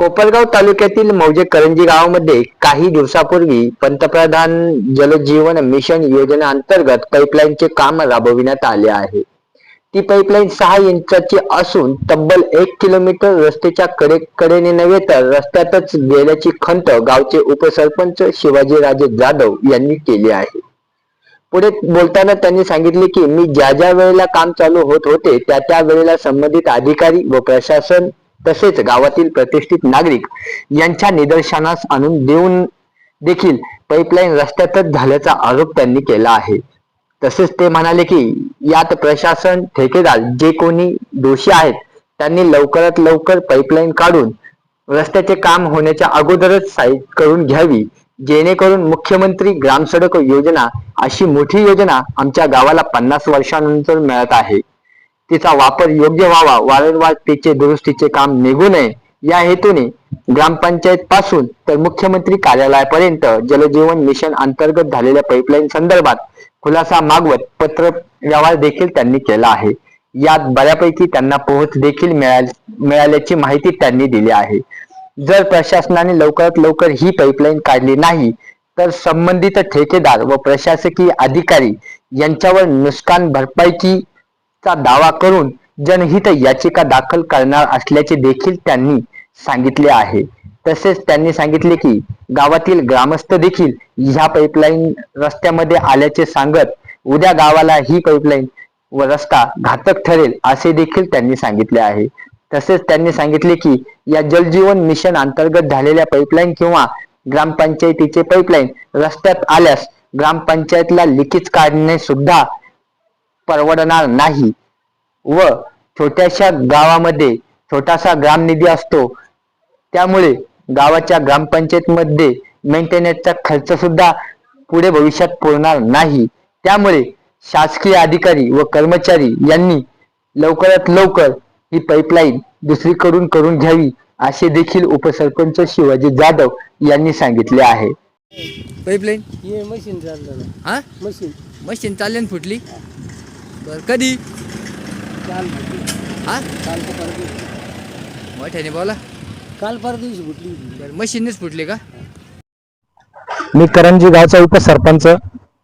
कोपरगाव तालुक्यातील मौजे करंजी गावामध्ये काही दिवसापूर्वी पंतप्रधान जलजीवन मिशन योजना अंतर्गत पाईपलाईनचे काम राबविण्यात आले आहे. ती पाईपलाईन सहा इंचाची असून तब्बल एक किलोमीटर रस्त्याच्या कडे कडेने नव्हे तर रस्त्यातच गेल्याची खंत गावचे उपसरपंच शिवाजीराजे जाधव यांनी केली आहे. पुढे बोलताना त्यांनी सांगितले की मी ज्या ज्या वेळेला काम चालू होत होते त्या त्या वेळेला संबंधित अधिकारी व प्रशासन तसेच गावातील प्रतिष्ठित नागरिक यांच्या निदर्शनास आणून देऊन देखील पाईपलाईन रस्त्यातच झाल्याचा आरोप त्यांनी केला आहे. तसेच ते म्हणाले की यात प्रशासन ठेकेदार जे कोणी दोषी आहेत त्यांनी लवकरात लवकर पाईपलाईन काढून रस्त्याचे काम होण्याच्या अगोदरच साईट करून घ्यावी जेणेकरून मुख्यमंत्री ग्रामसडक योजना अशी मोठी योजना आमच्या गावाला पन्नास वर्षानंतर मिळत आहे. तिचा वापर योग्य व्हावा वारंवार तिचे दुरुस्तीचे काम निघू नये या हेतूने ग्रामपंचायत पासून तर मुख्यमंत्री कार्यालयापर्यंत जलजीवन मिशन अंतर्गत झालेल्या पाईपलाईन संदर्भात खुलासा मागवत पत्र व्यवहार देखील त्यांनी केला आहे. यात बऱ्यापैकी त्यांना पोहोच देखील मिळाल मिळाल्याची माहिती त्यांनी दिली आहे. जर प्रशासनाने लवकरात लवकर ही पाईपलाईन काढली नाही तर संबंधित ठेकेदार व प्रशासकीय अधिकारी यांच्यावर नुकसान भरपाईची चा दावा करून जनहित याचिका दाखल करणार असल्याचे देखील त्यांनी सांगितले आहे. तसेच त्यांनी सांगितले की गावातील ग्रामस्थ देखील ह्या पाईपलाईन रस्त्यामध्ये आल्याचे सांगत उद्या गावाला ही पाईपलाईन व रस्ता घातक ठरेल असे देखील त्यांनी सांगितले आहे. तसेच त्यांनी सांगितले की या जलजीवन मिशन अंतर्गत झालेल्या पाईपलाईन किंवा ग्रामपंचायतीचे पाईपलाईन रस्त्यात आल्यास ग्रामपंचायतला लिकेज काढणे सुद्धा परवडणार नाही. व छोट्याशा गावामध्ये छोटासा ग्रामनिधी असतो. त्यामुळे गावाच्या ग्रामपंचायतमध्ये मेंटेनन्सचा खर्च सुद्धा पुढे भविष्यात पुरणार नाही. त्यामुळे शासकीय अधिकारी व कर्मचारी यांनी लवकरात लवकर ही पाईपलाईन दुसरीकडून करून घ्यावी असे देखील उपसरपंच शिवाजी जाधव यांनी सांगितले आहे. पाईपलाईन हे मशीन चाललं ना. हा? मशीन. मशीन चालल्यान फुटली? बर कधी? काल हा? काल मोठ्याने बोला. काल परवा दिवशी फुटली बर मशीननेच फुटली का? मी करंजी गावचा उपसरपंच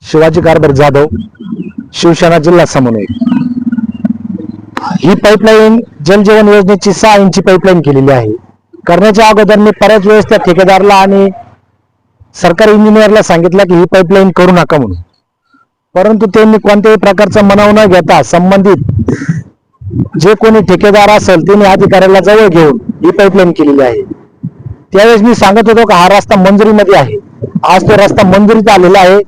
शिवाजी कारभार जाधव शिवसेना जिल्हा समन्वय ही पाईपलाईन जलजीवन योजनेची सहा इंची पाईपलाईन केलेली आहे. करण्याच्या अगोदर मी बऱ्याच वेळेस त्या ठेकेदारला आणि सरकारी इंजिनियरला सांगितलं की ही पाईपलाईन करू नका म्हणून. परंतु त्यांनी कोणत्याही प्रकारचा मनाव न घेता संबंधित जे कोणी ठेकेदार असेल त्यांनी अधिकाऱ्याला जवळ घेऊन ही पाईपलाईन केलेली आहे. त्यावेळेस मी सांगत होतो का हा रस्ता मंजुरीमध्ये आहे. आज तो रस्ता मंजुरीत आलेला आहे.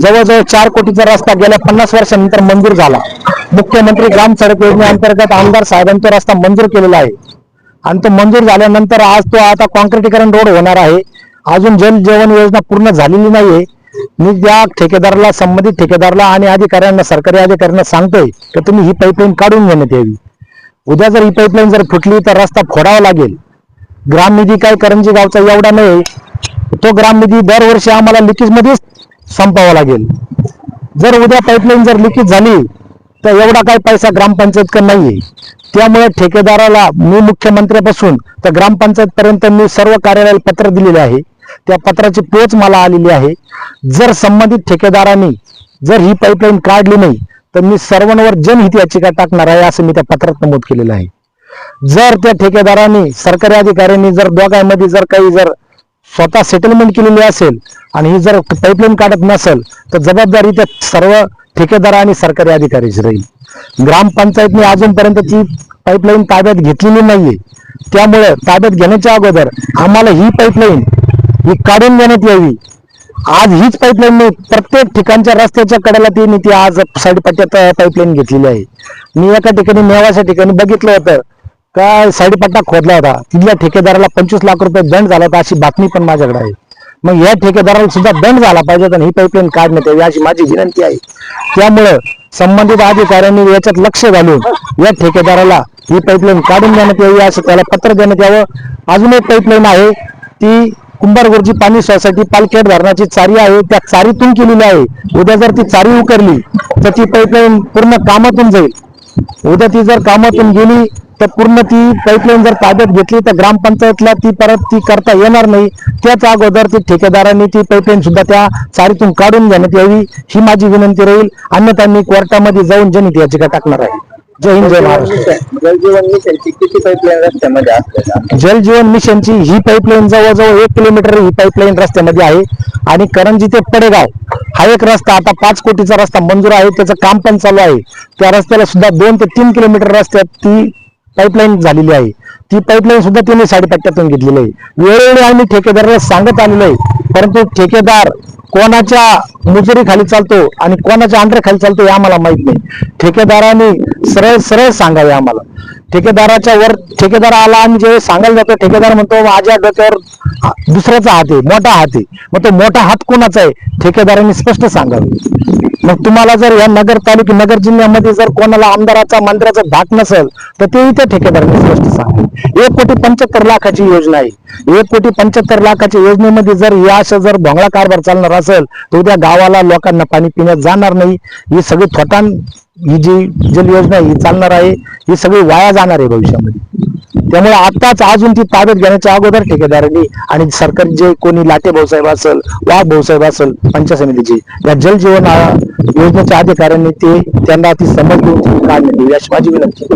जवळजवळ चार कोटीचा रस्ता गेल्या पन्नास वर्षानंतर मंजूर झाला. मुख्यमंत्री ग्राम सडक योजनेअंतर्गत आमदार साहेबांनी तो रस्ता मंजूर केलेला आहे. आणि तो मंजूर झाल्यानंतर आज तो आता कॉन्क्रिटीकरण रोड होणार आहे. अजून जल जीवन योजना पूर्ण झालेली नाहीये. मी ज्या ठेकेदाराला संबंधित ठेकेदाराला आणि अधिकाऱ्यांना सरकारी अधिकाऱ्यांना सांगतोय की तुम्ही ही पाईपलाईन काढून घेण्यात यावी उद्या जर ही पाईपलाईन जर फुटली तर रस्ता फोडावा लागेल. ग्राम निधी काय करंजी गावचा एवढा नाही तो ग्राम निधी दरवर्षी आम्हाला लिकेज मध्येच संपावा लागेल. जर उद्या पाईपलाईन जर लिकेज झाली तर एवढा काय पैसा ग्रामपंचायतकडे नाहीये. त्यामुळे ठेकेदाराला मी मुख्यमंत्र्यापासून तर ग्रामपंचायत पर्यंत मी सर्व कार्यालयाला पत्र दिलेले आहे. त्या पत्राची पोच मला आलेली आहे. जर संबंधित ठेकेदारांनी जर ही पाईपलाईन काढली नाही तर मी सर्वांवर जनहित याचिका टाकणार आहे असं मी त्या पत्रात नमूद केलेलं आहे. जर त्या ठेकेदारांनी सरकारी अधिकाऱ्यांनी जर दोघांमध्ये जर काही जर स्वतः सेटलमेंट केलेली असेल आणि ही जर पाईपलाईन काढत नसेल तर जबाबदारी त्या सर्व ठेकेदार आणि सरकारी अधिकाऱ्याची राहील. ग्रामपंचायतने अजूनपर्यंत ती पाईपलाईन ताब्यात घेतलेली नाहीये. त्यामुळे ताब्यात घेण्याच्या अगोदर आम्हाला ही पाईपलाईन ही काढून देण्यात यावी. आज हीच पाईपलाईन मी प्रत्येक ठिकाणच्या रस्त्याच्या कडेला ती मी ती आज साईडपट्ट्यात पाईपलाईन घेतलेली आहे. मी एका ठिकाणी मेवाच्या ठिकाणी बघितलं होतं. का साईडपट्टा खोदला होता. तिथल्या ठेकेदाराला पंचवीस लाख रुपये दंड झाला होता अशी बातमी पण माझ्याकडे आहे. मग या ठेकेदाराला सुद्धा दंड झाला पाहिजे आणि ही पाईपलाईन काढण्यात यावी अशी माझी विनंती आहे. त्यामुळं संबंधित अधिकाऱ्यांनी याच्यात लक्ष घालून या ठेकेदाराला ही पाईपलाईन काढून देण्यात यावी असं त्याला पत्र देण्यात यावं. अजून एक पाईपलाईन आहे. ती कुंभारगोरची पाणी सोसायटी पालखेड धरणाची चारी आहे त्या चारीतून केलेली आहे. उद्या जर ती चारी उकरली तर ती पाईपलाईन पूर्ण कामातून जाईल. उद्या ती जर कामातून गेली तर पूर्ण ती पाईपलाईन जर ताब्यात घेतली तर ग्रामपंचायतला ती परत ती करता येणार नाही. त्याच अगोदर ती ठेकेदारांनी ती पाईपलाईन सुद्धा त्या चारीतून काढून घेण्यात यावी ही माझी विनंती राहील. अन्यथा मी कोर्टामध्ये जाऊन जनहित याचिका टाकणार आहे. जय हिंद जय महाराष्ट्र. जलजीवन मिशनची किती पाईपलाईन रस्त्यामध्ये असतात जलजीवन मिशनची ही पाईपलाईन जवळजवळ एक किलोमीटर ही पाईपलाईन रस्त्यामध्ये आहे. आणि करंजी ते पडेगाव हा एक रस्ता आता पाच कोटीचा रस्ता मंजूर आहे. त्याचं काम पण चालू आहे. त्या रस्त्याला सुद्धा दोन ते तीन किलोमीटर रस्त्यात ती पाईपलाईन झालेली आहे. ती पाईपलाईन सुद्धा त्यांनी साडेपट्ट्यातून घेतलेली आहे. वेळोवेळी आम्ही ठेकेदाराला सांगत आलेलो आहे. परंतु ठेकेदार कोणाच्या मुजुरी खाली चालतो आणि कोणाच्या अंडर खाली चालतो हे आम्हाला माहीत नाही. ठेकेदाराने सरळ सरळ सांगावे आम्हाला. ठेकेदाराच्या वर ठेकेदार आला आणि जेव्हा सांगायला जातो ठेकेदार म्हणतो माझ्या डोक्यावर दुसऱ्याचा हात आहे मोठा हात आहे. मग तो मोठा हात कोणाचा आहे? ठेकेदारांनी स्पष्ट सांगावे. मग तुम्हाला जर या नगर तालुक्या नगर जिल्ह्यामध्ये जर कोणाला आमदाराचा मंत्र्याचा धाक नसेल तर ते त्या ठेकेदारांनी स्पष्ट सांगा एक कोटी पंच्याहत्तर लाखाची योजना आहे. एक कोटी पंच्याहत्तर लाखाच्या योजनेमध्ये जर या अशा जर भोंगळा कारभार चालणार असेल तर उद्या गावाला लोकांना पाणी पिण्यात जाणार नाही. ही सगळी थोटान ही जी जल योजना ही चालणार आहे. ही सगळी वाया जाणार आहे भविष्यामध्ये. त्यामुळे आताच अजून ती ताब्यात घेण्याच्या अगोदर ठेकेदारांनी आणि सरकार जे कोणी लाटे भाऊसाहेब असेल वाघ भाऊसाहेब असेल पंचायत समितीची या जलजीवन योजनेच्या अधिकाऱ्यांनी ते त्यांना ती समज देऊन ती काढण्यात अशी माझी विनंती